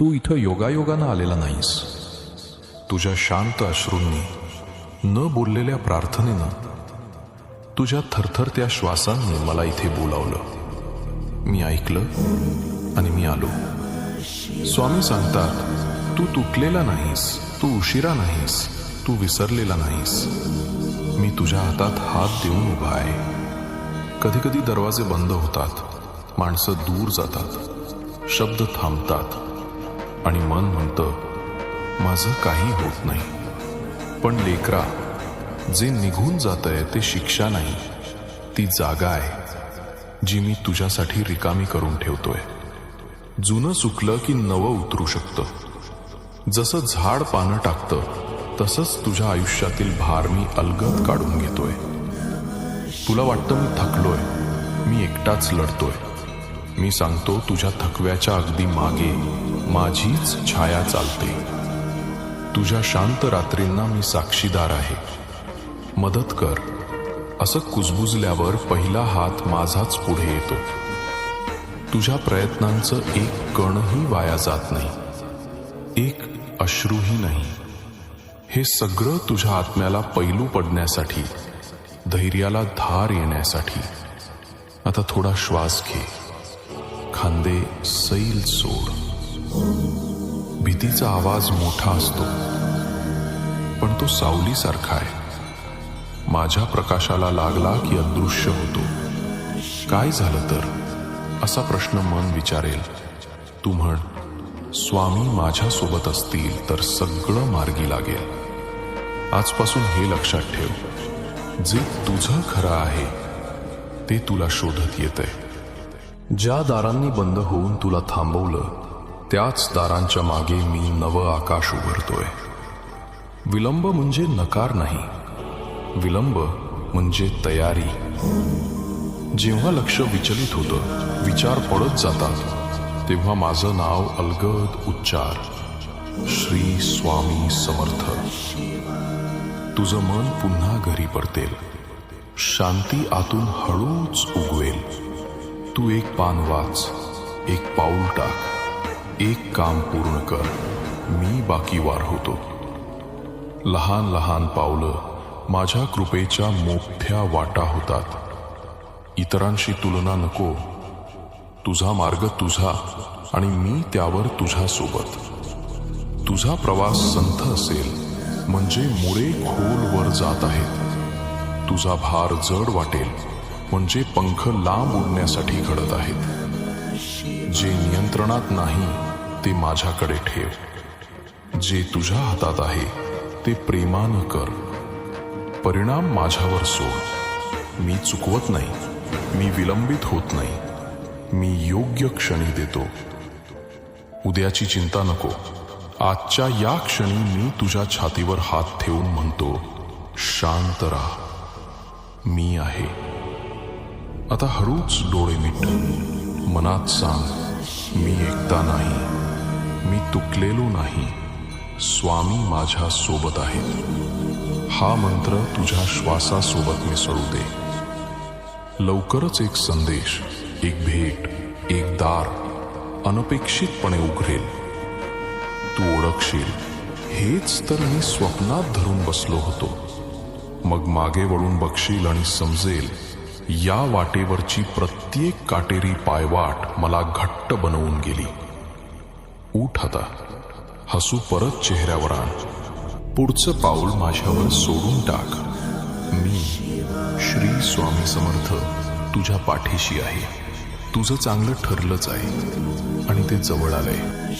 तू इथं योगायोगानं आलेला नाहीस. तुझ्या शांत अश्रूंनी न बोललेल्या प्रार्थनेनं तुझ्या थरथरत्या श्वासांनी मला इथे बोलावलं. मी ऐकलं आणि मी आलो. स्वामी सांगतात तू तुटलेला नाहीस तू उशिरा नाहीस तू विसरलेला नाहीस. मी तुझ्या हातात हात देऊन उभा आहे. कधी कधी दरवाजे बंद होतात माणसं दूर जातात शब्द थांबतात. आणि मन म्हणतं माझं काही होत नाही. पण लेकरा जे निघून जात आहे ते शिक्षा नाही. ती जागा आहे जी मी तुझ्यासाठी रिकामी करून ठेवतोय. जुनं सुकलं की नवं उतरू शकतं. जसं झाड पानं टाकतं तसंच तुझ्या आयुष्यातील भार मी अलगद काढून घेतोय. तुला वाटतं मी थकलोय मी एकटाच लढतोय. मी सांगतो तुझ्या थकव्याच्या अगदी मागे माझीच छाया चालते. तुझ्या शांत रात्रींना मी साक्षीदार आहे. मदत कर. असं कुजबुजल्यावर पहिला हात माझाच पुढे येतो. तुझ्या प्रयत्नांचं एक कणही वाया जात नाही. एक अश्रूही नाही. हे सगळं तुझ्या आत्म्याला पैलू पडण्यासाठी धैर्याला धार येण्यासाठी. आता थोडा श्वास घे. खांदे सैल सोड. भीतीचा आवाज मोठा असतो पण तो सावलीसारखा आहे. माझ्या प्रकाशाला लागला की अदृश्य होतो. काय झालं तर? असा प्रश्न मन विचारेल. तू म्हण स्वामी माझ्यासोबत असतील तर सगळं मार्गी लागेल. आजपासून हे लक्षात ठेव. जे तुझं खरं आहे ते तुला शोधत येतंय. ज्या दारांनी बंद होऊन तुला थांबवलं त्याच दारांच्या मागे मी नवं आकाश उघडतोय. विलंब म्हणजे नकार नाही. विलंब म्हणजे तयारी. जेव्हा लक्ष विचलित होतं विचार पडत जातात तेव्हा माझं नाव अलगद उच्चार. श्री स्वामी समर्थ. तुझं मन पुन्हा घरी परतेल. शांती आतून हळूच उगवेल. तू एक पान वाच एक पाऊल टाक. एक काम पूर्ण कर. मी बाकी वार होतो. लहान लहान पावलं माझ्या कृपेच्या मोठ्या वाटा होतात. इतरांशी तुलना नको. तुझा मार्ग तुझा आणि मी त्यावर तुझ्या सोबत. तुझा प्रवास संथ असेल म्हणजे मुळे खोलवर जात आहेत. तुझा भार जड वाटेल म्हणजे पंख लांब उडण्यासाठी घडत आहेत. जे नियंत्रणात नाही ते माझ्याकडे ठेव. जे तुझ्या हातात आहे ते प्रेमानं कर. परिणाम माझ्यावर सोड. मी चुकवत नाही. मी विलंबित होत नाही. मी योग्य क्षणी देतो. उद्याची चिंता नको. आजच्या या क्षणी मी तुझ्या छातीवर हात ठेवून म्हणतो शांत राहा. मी आहे. आता हळूच डोळे मिट मनात सांग मी एकटा नाही. मी तुटलेलो नाही. स्वामी माझ्या सोबत आहेत. हा मंत्र तुझ्या श्वासासोबत मिसळू दे. लवकरच एक संदेश एक भेट एक दार अनपेक्षितपणे उघडेल. तू ओळखशील. हेच तर मी स्वप्नात धरून बसलो होतो. मग मागे वळून बघशील आणि समजेल या वाटेवरची प्रत्येक काटेरी पायवाट मला घट्ट बनवून गेली. उठ आता हसू परत चेहऱ्यावर आण. पुढचं पाऊल माझ्यावर सोडून टाक. मी श्री स्वामी समर्थ तुझ्या पाठीशी आहे. तुझं चांगलं ठरलंच आहे. आणि ते जवळ आलंय.